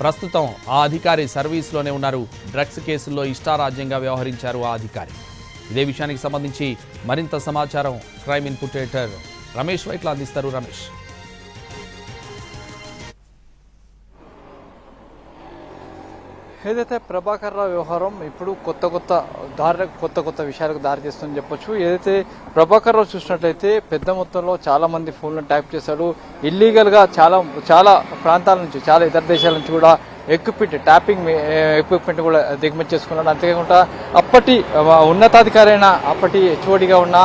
ప్రస్తుతం ఆ అధికారి సర్వీస్లోనే ఉన్నారు. డ్రగ్స్ కేసుల్లో ఇష్టారాజ్యంగా వ్యవహరించారు ఆ అధికారి. ఇదే విషయానికి సంబంధించి మరింత సమాచారం క్రైమ్ ఇన్పుటేటర్ రమేష్ వైట్ల అందిస్తారు రమేష్. ఏదైతే ప్రభాకర్ రావు వ్యవహారం ఇప్పుడు కొత్త కొత్త దారి కొత్త కొత్త విషయాలకు దారి తీస్తుందని చెప్పొచ్చు. ఏదైతే ప్రభాకర్ రావు చూసినట్లయితే పెద్ద మొత్తంలో చాలా మంది ఫోన్లను ట్యాప్ చేశాడు ఇల్లీగల్గా చాలా చాలా ప్రాంతాల నుంచి చాలా ఇతర దేశాల నుంచి కూడా ఎక్విప్మెంట్ ట్యాపింగ్ ఎక్విప్మెంట్ కూడా దిగుమతి చేసుకున్నాడు. అంతేకాకుండా అప్పటి ఉన్నతాధికారైన అప్పటి హెచ్ఓడిగా ఉన్న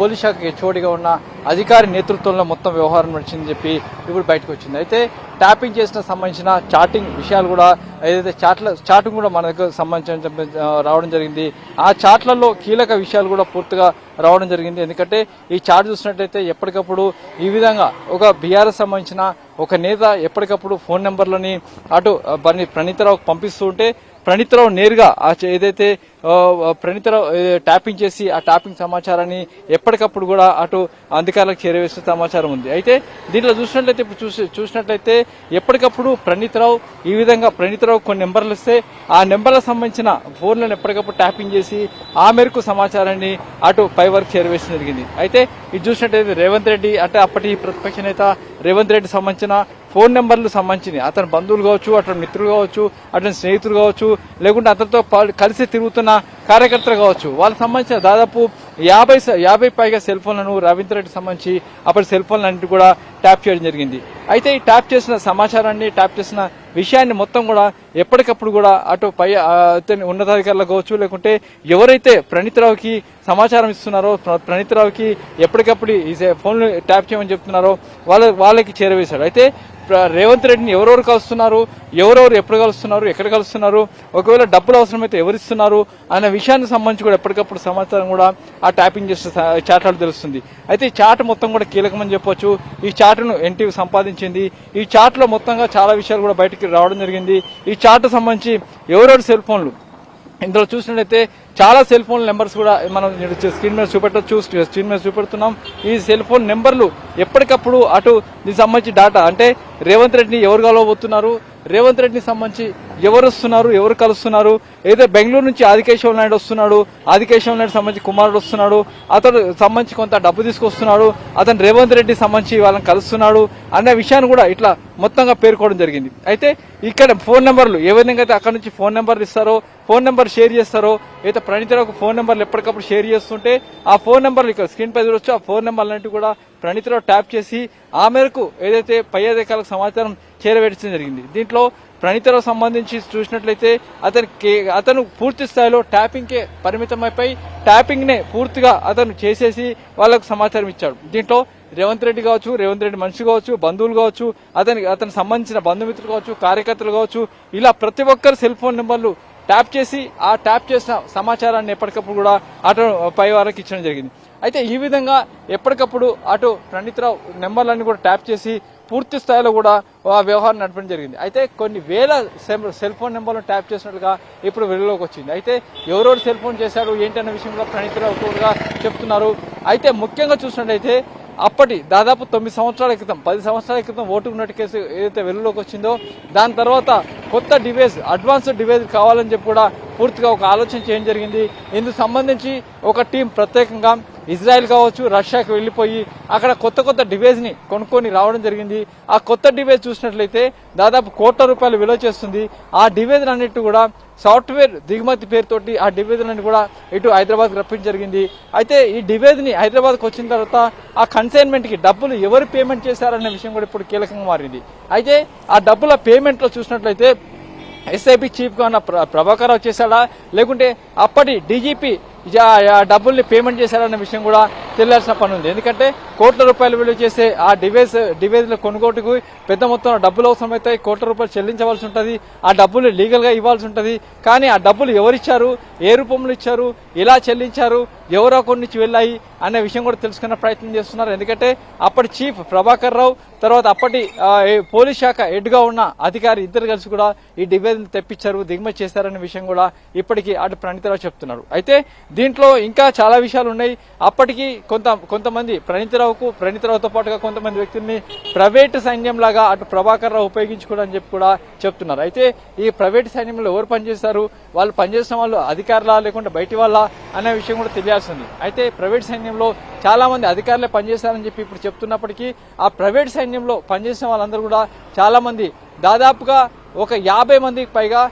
పోలీస్ శాఖకి హెచ్ఓడిగా ఉన్న అధికారి నేతృత్వంలో మొత్తం వ్యవహారం నడిచిందని చెప్పి ఇప్పుడు బయటకు వచ్చింది. అయితే ట్యాపింగ్ చేసిన సంబంధించిన చాటింగ్ విషయాలు కూడా ఏదైతే చాట్ల చాటింగ్ కూడా మనకు సంబంధించిన రావడం జరిగింది. ఆ చాట్లలో కీలక విషయాలు కూడా పూర్తిగా రావడం జరిగింది. ఎందుకంటే ఈ చాట్ చూసినట్లయితే ఎప్పటికప్పుడు ఈ విధంగా ఒక బీఆర్ఎస్ సంబంధించిన ఒక నేత ఎప్పటికప్పుడు ఫోన్ నెంబర్లని అటు ఆ, ప్రణీతరావుకు పంపిస్తూ ఉంటే ప్రణీతరావు నేరుగా ఏదైతే ప్రణీతరావు ట్యాపింగ్ చేసి ఆ ట్యాపింగ్ సమాచారాన్ని ఎప్పటికప్పుడు కూడా అటు అధికారులకు చేరవేసే సమాచారం ఉంది. అయితే దీంట్లో చూసినట్లయితే ఇప్పుడు చూసి చూసినట్లయితే ఎప్పటికప్పుడు ప్రణీతరావు ఈ విధంగా ప్రణీతరావు కొన్ని నెంబర్లు ఇస్తే ఆ నెంబర్లకు సంబంధించిన ఫోన్లను ఎప్పటికప్పుడు ట్యాపింగ్ చేసి ఆ మేరకు సమాచారాన్ని అటు పై వరకు చేరవేయడం జరిగింది. అయితే ఇది చూసినట్టయితే రేవంత్ రెడ్డి అంటే అప్పటి ప్రతిపక్ష నేత రేవంత్ రెడ్డి సంబంధించిన ఫోన్ నెంబర్లు సంబంధించినవి అతని బంధువులు కావచ్చు అతని మిత్రులు కావచ్చు అతని స్నేహితులు కావచ్చు లేకుంటే అతనితో కలిసి తిరుగుతున్న కార్యకర్తలు కావచ్చు. వాళ్ళకి సంబంధించిన దాదాపు యాభై యాభై పైగా సెల్ ఫోన్లను రవీంద్ర రెడ్డి సంబంధించి అప్పటి సెల్ ఫోన్లు అన్నిటి కూడా ట్యాప్ చేయడం జరిగింది. అయితే ఈ ట్యాప్ చేసిన సమాచారాన్ని ట్యాప్ చేసిన విషయాన్ని మొత్తం కూడా ఎప్పటికప్పుడు కూడా అటు పై ఉన్నతాధికారులకు కావచ్చు లేకుంటే ఎవరైతే ప్రణీత్రావుకి సమాచారం ఇస్తున్నారో ప్రణీత్రావుకి ఎప్పటికప్పుడు ఈ ఫోన్లు ట్యాప్ చేయమని చెప్తున్నారో వాళ్ళ వాళ్ళకి చేరవేశాడు అయితే రేవంత్ రెడ్డిని ఎవరెవరు కలుస్తున్నారు ఎవరెవరు ఎప్పుడు కలుస్తున్నారు ఎక్కడ కలుస్తున్నారు ఒకవేళ డబ్బులు అవసరమైతే ఎవరిస్తున్నారు అనే విషయానికి సంబంధించి కూడా ఎప్పటికప్పుడు సమాచారం కూడా ఆ ట్యాపింగ్ చేసే స- చాట్లో తెలుస్తుంది. అయితే ఈ చాట్ మొత్తం కూడా కీలకమని చెప్పొచ్చు. ఈ చాటును ఎన్టీవీ సంపాదించింది. ఈ చాట్లో మొత్తంగా చాలా విషయాలు కూడా బయటకు రావడం జరిగింది. ఈ చార్ట్ సంబంధించి ఎవరెవరు సెల్ ఫోన్లు? ఇందులో చూసినట్లయితే చాలా సెల్ ఫోన్ నెంబర్స్ కూడా మనం స్క్రీన్ మీద చూపెట్టచ్చు స్క్రీన్ మీద చూపెడుతున్నాం. ఈ సెల్ ఫోన్ నెంబర్లు ఎప్పటికప్పుడు అటు దీనికి సంబంధించి డాటా అంటే రేవంత్ రెడ్డిని ఎవరు కలవబోతున్నారు? రేవంత్ రెడ్డిని సంబంధించి ఎవరు వస్తున్నారు ఎవరు కలుస్తున్నారు ఏదో బెంగళూరు నుంచి ఆదికేశవ నాయుడు వస్తున్నాడు ఆదికేశవ నాయుడు సంబంధించి కుమారుడు వస్తున్నాడు అతడు సంబంధించి కొంత డబ్బు తీసుకొస్తున్నాడు అతను రేవంత్ రెడ్డి సంబంధించి వాళ్ళని కలుస్తున్నాడు అనే విషయాన్ని కూడా ఇట్లా మొత్తంగా పేర్కోవడం జరిగింది. అయితే ఇక్కడ ఫోన్ నెంబర్లు ఏ విధంగా అయితే అక్కడ నుంచి ఫోన్ నెంబర్లు ఇస్తారో ఫోన్ నెంబర్ షేర్ చేస్తారో అయితే ప్రణీతరావుకు ఫోన్ నెంబర్లు ఎప్పటికప్పుడు షేర్ చేస్తుంటే ఆ ఫోన్ నెంబర్లు ఇక్కడ స్క్రీన్ పై చూడొచ్చు ఆ ఫోన్ నెంబర్లు అన్నింటి కూడా ప్రణీతరావు ట్యాప్ చేసి ఆ మేరకు ఏదైతే పై అధికారులకు సమాచారం చేరవేయడం జరిగింది దీంట్లో ప్రణీతరావు సంబంధించి చూసినట్లయితే అతని కే- అతను పూర్తి స్థాయిలో ట్యాపింగ్కే పరిమితమైపై పరిమితమైపోయి పూర్తిగా అతను చేసేసి వాళ్ళకు సమాచారం ఇచ్చాడు. దీంట్లో రేవంత్ రెడ్డి కావచ్చు రేవంత్ రెడ్డి మనిషి కావచ్చు బంధువులు కావచ్చు అతనికి అతనికి సంబంధించిన బంధుమిత్రులు కావచ్చు కార్యకర్తలు కావచ్చు ఇలా ప్రతి ఒక్కరు సెల్ ఫోన్ నెంబర్లు ట్యాప్ చేసి ఆ ట్యాప్ చేసిన సమాచారాన్ని ఎప్పటికప్పుడు కూడా అటు పై వారికి ఇచ్చడం జరిగింది. అయితే ఈ విధంగా ఎప్పటికప్పుడు అటు ప్రణీత్రావు నెంబర్లన్నీ కూడా ట్యాప్ చేసి పూర్తి స్థాయిలో కూడా ఆ వ్యవహారం నడపడం జరిగింది. అయితే కొన్ని వేల సెల్- సెల్ ఫోన్ నెంబర్లు ట్యాప్ చేసినట్లుగా ఇప్పుడు వెలుగులోకి వచ్చింది. అయితే ఎవరెవరు సెల్ ఫోన్ చేశారు ఏంటన్న విషయంలో ప్రణితులుగా చెప్తున్నారు. అయితే ముఖ్యంగా చూసినట్లయితే అప్పటి దాదాపు తొమ్మిది సంవత్సరాల క్రితం పది సంవత్సరాల క్రితం ఓటు ఉన్నట్టు కేసు ఏదైతే వెలుగులోకి వచ్చిందో దాని తర్వాత కొత్త డివైస్ అడ్వాన్స్ డివైస్ కావాలని చెప్పి కూడా పూర్తిగా ఒక ఆలోచన చేయడం జరిగింది. ఇందుకు సంబంధించి ఒక టీం ప్రత్యేకంగా ఇజ్రాయెల్ కావచ్చు రష్యాకి వెళ్ళిపోయి అక్కడ కొత్త కొత్త డివైజ్ని కొనుక్కొని రావడం జరిగింది. ఆ కొత్త డివైజ్ చూసినట్లయితే దాదాపు కోట్ల రూపాయలు విలువ చేస్తుంది. ఆ డివైస్ అన్నిటి కూడా సాఫ్ట్వేర్ దిగుమతి పేరుతోటి ఆ డివైజ్లను కూడా ఇటు హైదరాబాద్కి రప్పించడం జరిగింది. అయితే ఈ డివైజ్ని హైదరాబాద్కి వచ్చిన తర్వాత ఆ కన్సైన్మెంట్కి డబ్బులు ఎవరు పేమెంట్ చేశారనే విషయం కూడా ఇప్పుడు కీలకంగా మారింది. అయితే ఆ డబ్బుల పేమెంట్లో చూసినట్లయితే ఎస్ఐబి చీఫ్గా ఉన్న ప్ర- ప్రభాకర్ రావు చేశాడా? లేకుంటే అప్పటి డీజీపీ డబ్బుల్ని పేమెంట్ చేశారన్న విషయం కూడా తెలియాల్సిన పని ఉంది. ఎందుకంటే కోట్ల రూపాయలు విలువ చేసే ఆ డివైస్ డివైజ్ల కొనుగోటుకు పెద్ద మొత్తంలో డబ్బులు అవసరమైతే కోట్ల రూపాయలు చెల్లించవలసి ఉంటుంది. ఆ డబ్బులు లీగల్గా ఇవ్వాల్సి ఉంటుంది. కానీ ఆ డబ్బులు ఎవరిచ్చారు? ఏ రూపంలో ఇచ్చారు? ఎలా చెల్లించారు? ఎవరో అకౌంట్ నుంచి వెళ్ళాయి అనే విషయం కూడా తెలుసుకునే ప్రయత్నం చేస్తున్నారు. ఎందుకంటే అప్పటి చీఫ్ ప్రభాకర్ రావు తర్వాత అప్పటి పోలీస్ శాఖ హెడ్గా ఉన్న అధికారి ఇద్దరు కలిసి కూడా ఈ డివైజ్ తెప్పించారు దిగుమతి చేశారనే విషయం కూడా ఇప్పటికీ అటు ప్రణీతరావు చెప్తున్నారు. అయితే దీంట్లో ఇంకా చాలా విషయాలు ఉన్నాయి. అప్పటికి కొంత కొంతమంది ప్రణీతరావుకు ప్రణీతరావుతో పాటుగా కొంతమంది వ్యక్తుల్ని ప్రైవేట్ సైన్యం లాగా అటు ప్రభాకర్ రావు ఉపయోగించుకోవడం చెప్పి కూడా చెప్తున్నారు. అయితే ఈ ప్రైవేట్ సైన్యంలో ఎవరు పనిచేస్తారు? వాళ్ళు పనిచేసిన వాళ్ళు అధికారులా లేకుంటే బయటి వాళ్ళ అనే విషయం కూడా తెలియాల్సింది. అయితే ప్రైవేట్ సైన్యంలో చాలా మంది అధికారులే పనిచేస్తారని చెప్పి ఇప్పుడు చెప్తున్నప్పటికీ ఆ ప్రైవేట్ సైన్యంలో పనిచేసిన వాళ్ళందరూ కూడా చాలా మంది దాదాపుగా ఒక యాభై మందికి పైగా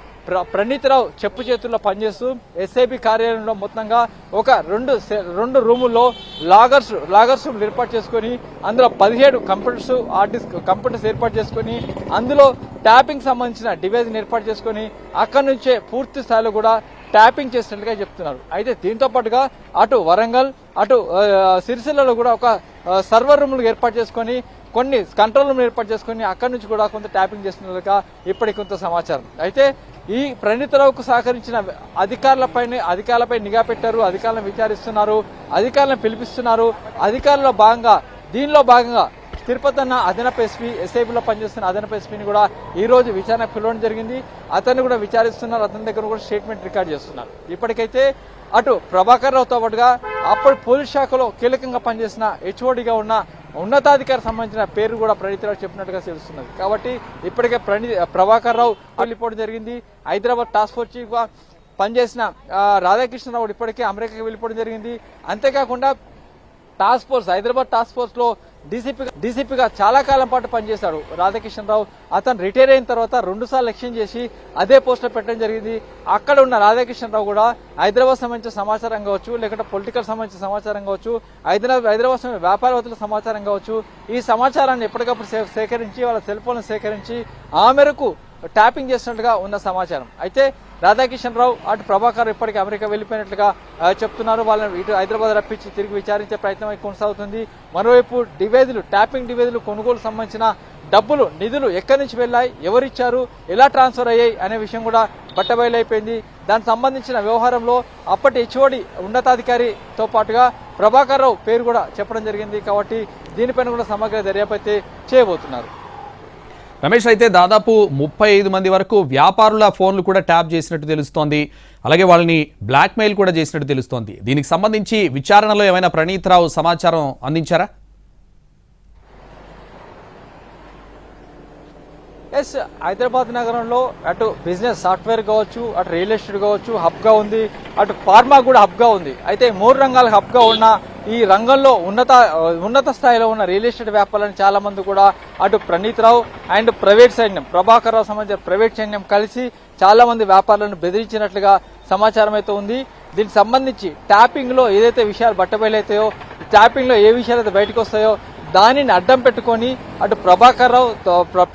ప్రణీతరావు చెప్పు చేతుల్లో పనిచేస్తూ ఎస్ఐబి కార్యాలయంలో మొత్తంగా ఒక రెండు సె- రెండు రూముల్లో లాగర్స్ లాగర్స్ రూమ్లు ఏర్పాటు చేసుకొని అందులో పదిహేడు కంప్యూటర్స్ హార్డ్ డిస్క్ కంప్యూటర్స్ ఏర్పాటు చేసుకొని అందులో ట్యాపింగ్ సంబంధించిన డివైజ్ని ఏర్పాటు చేసుకొని అక్కడి నుంచే పూర్తి స్థాయిలో కూడా ట్యాపింగ్ చేసినట్లుగా చెప్తున్నారు. అయితే దీంతో పాటుగా అటు వరంగల్ అటు సిరిసిల్లలో కూడా ఒక సర్వర్ రూమ్లు ఏర్పాటు చేసుకొని కొన్ని కంట్రోల్ రూమ్ ఏర్పాటు చేసుకొని అక్కడి నుంచి కూడా కొంత ట్యాపింగ్ చేస్తున్నట్లుగా ఇప్పటికి కొంత సమాచారం. అయితే ఈ ప్రణీతరావుకు సహకరించిన అధికారులపై అధికారులపై నిఘా పెట్టారు అధికారులను విచారిస్తున్నారు అధికారులను పిలిపిస్తున్నారు. అధికారుల భాగంగా దీనిలో భాగంగా తిరుపతి అన్న అదనపు ఎస్పీ ఎస్ఐబిలో పనిచేస్తున్న అదనపు ఎస్పీని కూడా ఈ రోజు విచారణ పిలవడం జరిగింది. అతన్ని కూడా విచారిస్తున్నారు అతని దగ్గర కూడా స్టేట్మెంట్ రికార్డ్ చేస్తున్నారు. ఇప్పటికైతే అటు ప్రభాకర్ రావుతో పాటుగా అప్పటి పోలీస్ శాఖలో కీలకంగా పనిచేసిన హెచ్ఓడిగా ఉన్న ఉన్నతాధికారి సంబంధించిన పేరు కూడా ప్రణీతరావు చెప్పినట్టుగా తెలుస్తున్నది. కాబట్టి ఇప్పటికే ప్రణీ ప్రభాకర్ రావు వెళ్ళిపోవడం జరిగింది. హైదరాబాద్ టాస్క్ ఫోర్స్ చీఫ్గా పనిచేసిన రాధాకృష్ణరావు ఇప్పటికే అమెరికాకి వెళ్ళిపోవడం జరిగింది. అంతేకాకుండా టాస్క్ ఫోర్స్ హైదరాబాద్ టాస్క్ ఫోర్స్లో డీసీపీ డీసీపీగా చాలా కాలం పాటు పనిచేశాడు రాధాకిషన్ రావు. అతను రిటైర్ అయిన తర్వాత రెండు సార్లు ఎక్స్చేంజ్ చేసి అదే పోస్ట్లో పెట్టడం జరిగింది. అక్కడ ఉన్న రాధాకిషన్ రావు కూడా హైదరాబాద్ సంబంధించిన సమాచారం కావచ్చు లేకుంటే పొలిటికల్ సంబంధించిన సమాచారం కావచ్చు హైదరాబాద్ హైదరాబాద్ సంబంధించిన వ్యాపారవేత్తల సమాచారం కావచ్చు ఈ సమాచారాన్ని ఎప్పటికప్పుడు సే- సేకరించి వాళ్ళ సెల్ ఫోన్లు సేకరించి ఆ మేరకు ట్యాపింగ్ చేసినట్టుగా ఉన్న సమాచారం. అయితే రాధాకిషన్ రావు అటు ప్రభాకర్ ఇప్పటికీ అమెరికా వెళ్ళిపోయినట్లుగా చెప్తున్నారు. వాళ్ళని ఇటు హైదరాబాద్ రప్పించి తిరిగి విచారించే ప్రయత్నం కొనసాగుతుంది. మరోవైపు డివైజులు ట్యాపింగ్ డివైజులు కొనుగోలు సంబంధించిన డబ్బులు నిధులు ఎక్కడి నుంచి వెళ్ళాయి ఎవరిచ్చారు ఎలా ట్రాన్స్ఫర్ అయ్యాయి అనే విషయం కూడా బట్టబయలైపోయింది. దానికి సంబంధించిన వ్యవహారంలో అప్పటి హెచ్ఓడి ఉన్నతాధికారితో పాటుగా ప్రభాకర్ రావు పేరు కూడా చెప్పడం జరిగింది కాబట్టి దీనిపైన కూడా సమగ్ర దర్యాప్తు చేయబోతున్నారు. రమేష్ అయితే దాదాపు ముప్పై ఐదు మంది వరకు వ్యాపారుల ఫోన్లు కూడా ట్యాప్ చేసినట్టు తెలుస్తోంది. అలాగే వాళ్ళని బ్లాక్మెయిల్ కూడా చేసినట్టు తెలుస్తోంది. దీనికి సంబంధించి విచారణలో ఏమైనా ప్రణీతరావు సమాచారం అందించారా? ఎస్ హైదరాబాద్ నగరంలో అటు బిజినెస్ సాఫ్ట్వేర్ కావచ్చు అటు రియల్ ఎస్టేట్ కావచ్చు హబ్గా ఉంది. అటు ఫార్మా కూడా హబ్గా ఉంది. అయితే మూడు రంగాల హబ్గా ఉన్న ఈ రంగంలో ఉన్నత ఉన్నత స్థాయిలో ఉన్న రియల్ ఎస్టేట్ వ్యాపారాలను చాలా మంది కూడా అటు ప్రణీత్ రావు అండ్ ప్రైవేట్ సైన్యం ప్రభాకర్ రావు సంబంధించిన ప్రైవేట్ సైన్యం కలిసి చాలా మంది వ్యాపారులను బెదిరించినట్లుగా సమాచారం అయితే ఉంది. దీనికి సంబంధించి ట్యాపింగ్లో ఏదైతే విషయాలు బట్టబయలైతాయో ట్యాపింగ్లో ఏ విషయాలు అయితే బయటకు వస్తాయో దానిని అడ్డం పెట్టుకొని అటు ప్రభాకర్ రావు తో- ప్ర-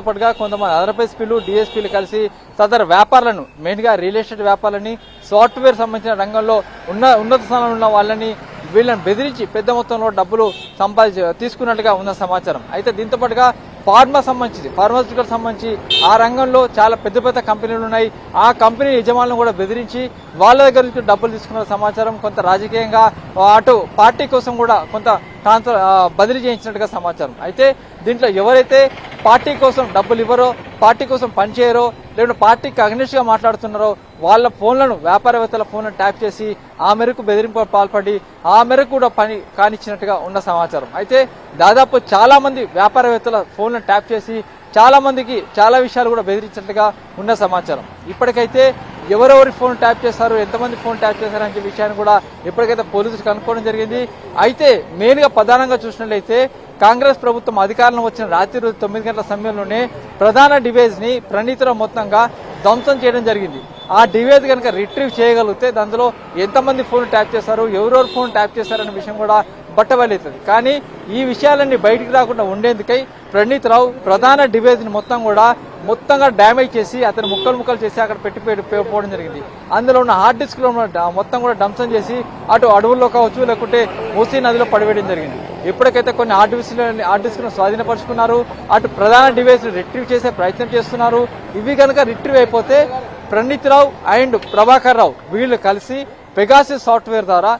పాటుగా కొంతమంది అదర్ ఎస్పీలు డిఎస్పీలు కలిసి సదరు వ్యాపారులను మెయిన్గా రియల్ ఎస్టేట్ వ్యాపారాలని సాఫ్ట్వేర్ సంబంధించిన రంగంలో ఉన్న ఉన్నత స్థానంలో ఉన్న వాళ్ళని వీళ్ళని బెదిరించి పెద్ద మొత్తంలో డబ్బులు సంపాదించి తీసుకున్నట్టుగా ఉన్న సమాచారం. అయితే దీంతో పాటుగా ఫార్మా సంబంధించి ఫార్మాసిటికల్ సంబంధించి ఆ రంగంలో చాలా పెద్ద పెద్ద కంపెనీలు ఉన్నాయి. ఆ కంపెనీ యజమానులను కూడా బెదిరించి వాళ్ళ దగ్గర నుంచి డబ్బులు తీసుకున్న సమాచారం కొంత రాజకీయంగా అటు పార్టీ కోసం కూడా కొంత ట్రాన్స్ఫర్ బదిలీ చేయించినట్టుగా సమాచారం. అయితే దీంట్లో ఎవరైతే పార్టీ కోసం డబ్బులు ఇవ్వరో పార్టీ కోసం పనిచేయరో లేకుంటే పార్టీకి అగ్నిస్ట్ మాట్లాడుతున్నారో వాళ్ళ ఫోన్లను వ్యాపారవేత్తల ఫోన్లను ట్యాప్ చేసి ఆ మేరకు బెదిరింపు పాల్పడి ఆ మేరకు కూడా పని కానిచ్చినట్టుగా ఉన్న సమాచారం. అయితే దాదాపు చాలా మంది వ్యాపారవేత్తల ఫోన్లను ట్యాప్ చేసి చాలా మందికి చాలా విషయాలు కూడా బెదిరించినట్టుగా ఉన్న సమాచారం. ఇప్పటికైతే ఎవరెవరి ఫోన్ ట్యాప్ చేస్తారు ఎంతమంది ఫోన్ ట్యాప్ చేశారు అనే విషయాన్ని కూడా ఇప్పటికైతే పోలీసులు కనుక్కోవడం జరిగింది. అయితే మెయిన్గా ప్రధానంగా చూసినట్లయితే కాంగ్రెస్ ప్రభుత్వం అధికారంలో వచ్చిన రాత్రి రోజు తొమ్మిది గంటల సమయంలోనే ప్రధాన డివైజ్ని మొత్తంగా ధ్వంసం చేయడం జరిగింది. ఆ డివైస్ కనుక రిట్రీవ్ చేయగలిగితే అందులో ఎంతమంది ఫోన్ ట్యాప్ చేశారు ఎవరెవరు ఫోన్ ట్యాప్ చేశారనే విషయం కూడా బట్టబయలవుతుంది. కానీ ఈ విషయాలన్నీ బయటికి రాకుండా ఉండేందుకై ప్రణీత్ రావు ప్రధాన డివైజ్ మొత్తం కూడా మొత్తంగా డ్యామేజ్ చేసి అతను ముక్కలు ముక్కలు చేసి అక్కడ పెట్టి పోవడం జరిగింది. అందులో ఉన్న హార్డ్ డిస్క్లో ఉన్న డ- మొత్తం కూడా డంసం చేసి అటు అడవుల్లో కావచ్చు లేకుంటే మూసీ నదిలో పడివేయడం జరిగింది. ఇప్పటికైతే కొన్ని హార్డ్ డిస్క్ హార్డ్ డిస్క్ స్వాధీనపరుచుకున్నారు. అటు ప్రధాన డివైస్ రిట్రీవ్ చేసే ప్రయత్నం చేస్తున్నారు. ఇవి కనుక రిట్రీవ్ అయిపోతే ప్రణీత్ రావు అండ్ ప్రభాకర్ రావు వీళ్ళు కలిసి పెగాసిస్ సాఫ్ట్వేర్ ద్వారా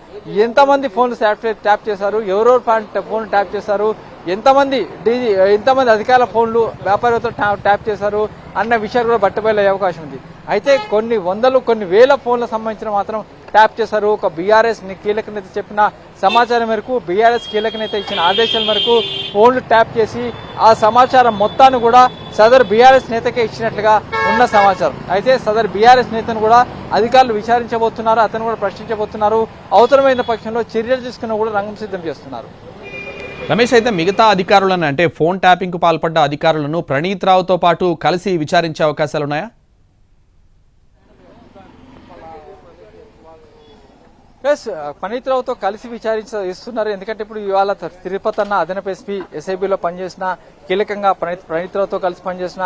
ఎంతమంది ఫోన్ సాఫ్ట్వేర్ ట్యాప్ చేశారు ఎవరెవరు ఫోన్ ట్యాప్ చేశారు ఎంతమంది డీజీ ఎంతమంది అధికారుల ఫోన్లు వ్యాపారులతో ట్యాప్ చేశారు అన్న విషయాలు కూడా బట్టబయలయ్యే అవకాశం ఉంది. అయితే కొన్ని వందలు కొన్ని వేల ఫోన్లకు సంబంధించిన మాత్రం ట్యాప్ చేశారు. ఒక బీఆర్ఎస్ కీలక నేత చెప్పిన సమాచారం మేరకు బీఆర్ఎస్ కీలక నేత ఇచ్చిన ఆదేశాల మేరకు ఫోన్లు ట్యాప్ చేసి ఆ సమాచారం మొత్తాన్ని కూడా సదర్ బీఆర్ఎస్ నేతకే ఇచ్చినట్లుగా ఉన్న సమాచారం. అయితే సదర్ బీఆర్ఎస్ నేతను కూడా అధికారులు విచారించబోతున్నారు అతను కూడా ప్రశ్నించబోతున్నారు. అవసరమైన పక్షంలో చర్యలు తీసుకున్న కూడా రంగం సిద్ధం చేస్తున్నారు. రమేష్ అయితే మిగతా అధికారులను అంటే ఫోన్ ట్యాపింగ్కు పాల్పడ్డ అధికారులను ప్రణీత్ రావుతో పాటు కలిసి విచారించే అవకాశాలు ఎస్ పనీత్ రావుతో కలిసి విచారించ ఇస్తున్నారు. ఎందుకంటే ఇప్పుడు ఇవాళ తిరుపతి అన్న అదనపు ఎస్పీ ఎస్ఐబిలో పనిచేసిన కీలకంగా ప్రణీత్ ప్రణీత్ రావుతో కలిసి పనిచేసిన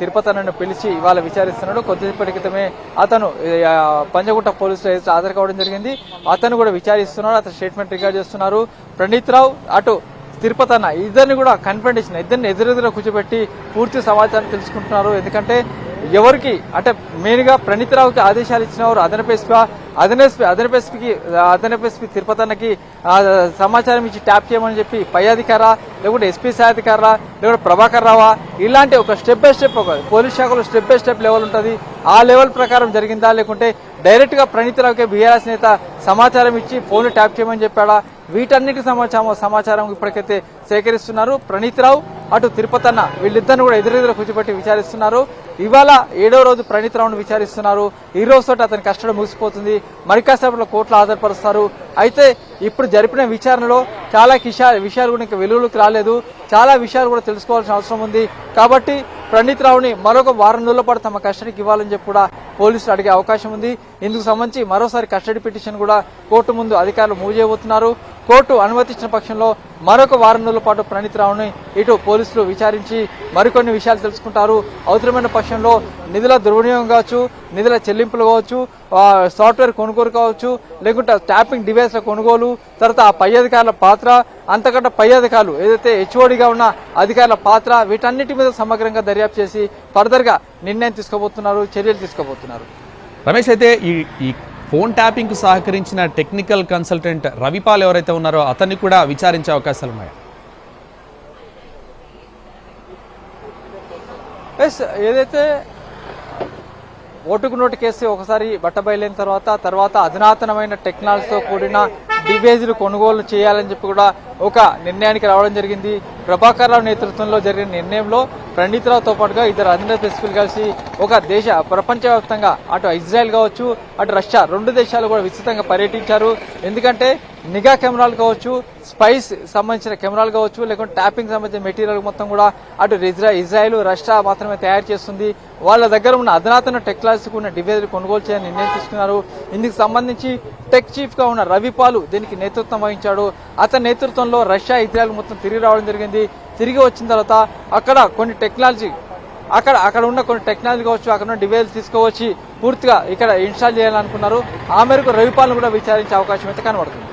తిరుపతి అన్నను పిలిచి ఇవాళ విచారిస్తున్నాడు. కొద్దిసేపటి క్రితమే అతను పంజగుట్ట పోలీసులు హాజరు కావడం జరిగింది. అతను కూడా విచారిస్తున్నాడు అతను స్టేట్మెంట్ రికార్డ్ చేస్తున్నారు. ప్రణీత్ రావు అటు తిరుపతి అన్న ఇద్దరిని కూడా కన్ఫ్రంటేషన్ ఇద్దరిని ఎదురెదురు కూర్చోబెట్టి పూర్తి సమాచారం తెలుసుకుంటున్నారు. ఎందుకంటే ఎవరికి అంటే మెయిన్గా ప్రణీత్ రావుకి ఆదేశాలు ఇచ్చిన వారు అదనపు ఎస్పీ అదనపు అదనపు ఎస్పీకి అదనపు ఎస్పీ సమాచారం ఇచ్చి ట్యాప్ చేయమని చెప్పి పై అధికారా లేకుంటే ఎస్పీ సాయి అధికారా లేకుంటే ప్రభాకర్ రావా ఇలాంటి ఒక స్టెప్ బై స్టెప్ ఒక పోలీస్ శాఖలో స్టెప్ బై స్టెప్ లెవెల్ ఉంటుంది. ఆ లెవెల్ ప్రకారం జరిగిందా లేకుంటే డైరెక్ట్గా గా బీఆర్ఎస్ నేత సమాచారం ఇచ్చి ఫోన్లు ట్యాప్ చేయమని చెప్పాడా? వీటన్నిటి సమాచారం సమాచారం ఇప్పటికైతే సేకరిస్తున్నారు. ప్రణీత్ రావు అటు తిరుపతన్న వీళ్ళిద్దరిని కూడా ఎదురెదురు కూర్చోబెట్టి విచారిస్తున్నారు. ఇవాళ ఏడో రోజు ప్రణీత్ రావును విచారిస్తున్నారు. ఈ రోజు అతని కస్టడీ ముగిసిపోతుంది. మరికాసేపట్లో కోర్టులో అయితే ఇప్పుడు జరిపిన విచారణలో చాలా విషయాలు కూడా ఇంకా వెలుగులోకి రాలేదు. చాలా విషయాలు కూడా తెలుసుకోవాల్సిన అవసరం ఉంది. కాబట్టి ప్రణీత్ రావుని మరొక వారం రోజుల పాటు తమ కస్టడీకి ఇవ్వాలని చెప్పి కూడా పోలీసులు అడిగే అవకాశం ఉంది. ఇందుకు సంబంధించి మరోసారి కస్టడీ పిటిషన్ కూడా కోర్టు ముందు అధికారులు మూవ్ చేయబోతున్నారు. కోర్టు అనుమతించిన పక్షంలో మరొక వారం రోజుల పాటు ప్రణీత్ రావుని ఇటు పోలీసులు విచారించి మరికొన్ని విషయాలు తెలుసుకుంటారు. అవసరమైన పక్షంలో నిధుల దుర్వినియోగం కావచ్చు నిధుల చెల్లింపులు కావచ్చు సాఫ్ట్వేర్ కొనుగోలు కావచ్చు లేకుంటే ట్యాపింగ్ డివైస్ల కొనుగోలు తర్వాత ఆ పై అధికారుల పాత్ర అంతకంటే పై అధికారులు ఏదైతే హెచ్ఓడిగా ఉన్న అధికారుల పాత్ర వీటన్నిటి మీద సమగ్రంగా దర్యాప్తు చేసి ఫర్దర్గా నిర్ణయం తీసుకోబోతున్నారు చర్యలు తీసుకోబోతున్నారు. రమేష్ అయితే ఈ ఈ ఫోన్ ట్యాపింగ్కు సహకరించిన టెక్నికల్ కన్సల్టెంట్ రవిపాల్ ఎవరైతే ఉన్నారో అతన్ని కూడా విచారించే అవకాశాలు ఉన్నాయి. ఎస్ ఏదైతే ఓటుకు నోటు కేసు ఒకసారి బట్టబయలైన తర్వాత తర్వాత అధునాతనమైన టెక్నాలజీతో కూడిన డివైజులు కొనుగోలు చేయాలని చెప్పి కూడా ఒక నిర్ణయానికి రావడం జరిగింది. ప్రభాకర్ రావు నేతృత్వంలో జరిగిన నిర్ణయంలో ప్రణీత్ పాటుగా ఇద్దరు అధినేత ఎస్పీలు కలిసి ఒక దేశ ప్రపంచవ్యాప్తంగా అటు ఇజ్రాయెల్ కావచ్చు అటు రష్యా రెండు దేశాలు కూడా విస్తృతంగా పర్యటించారు. ఎందుకంటే నిఘా కెమెరాలు కావచ్చు స్పైస్ సంబంధించిన కెమెరాలు కావచ్చు లేకుంటే ట్యాపింగ్ సంబంధించిన మెటీరియల్ మొత్తం కూడా అటు ఇజ్రా ఇజ్రాయెల్ రష్యా మాత్రమే తయారు చేస్తుంది. వాళ్ళ దగ్గర ఉన్న అధునాతన టెక్నాలజీకి ఉన్న డివైజులు కొనుగోలు చేయాలని నిర్ణయం తీసుకున్నారు. ఇందుకు సంబంధించి టెక్ చీఫ్గా ఉన్న రవిపాలు దీనికి నేతృత్వం వహించాడు. అతని నేతృత్వంలో రష్యా ఇజ్రాయెల్ మొత్తం తిరిగి రావడం జరిగింది. తిరిగి వచ్చిన తర్వాత అక్కడ కొన్ని టెక్నాలజీ అక్కడ అక్కడ ఉన్న కొన్ని టెక్నాలజీ కావచ్చు అక్కడ ఉన్న డివైస్ తీసుకువచ్చి పూర్తిగా ఇక్కడ ఇన్స్టాల్ చేయాలనుకున్నారు. ఆ మేరకు రవిపాలను కూడా విచారించే అవకాశం అయితే కనబడుతుంది.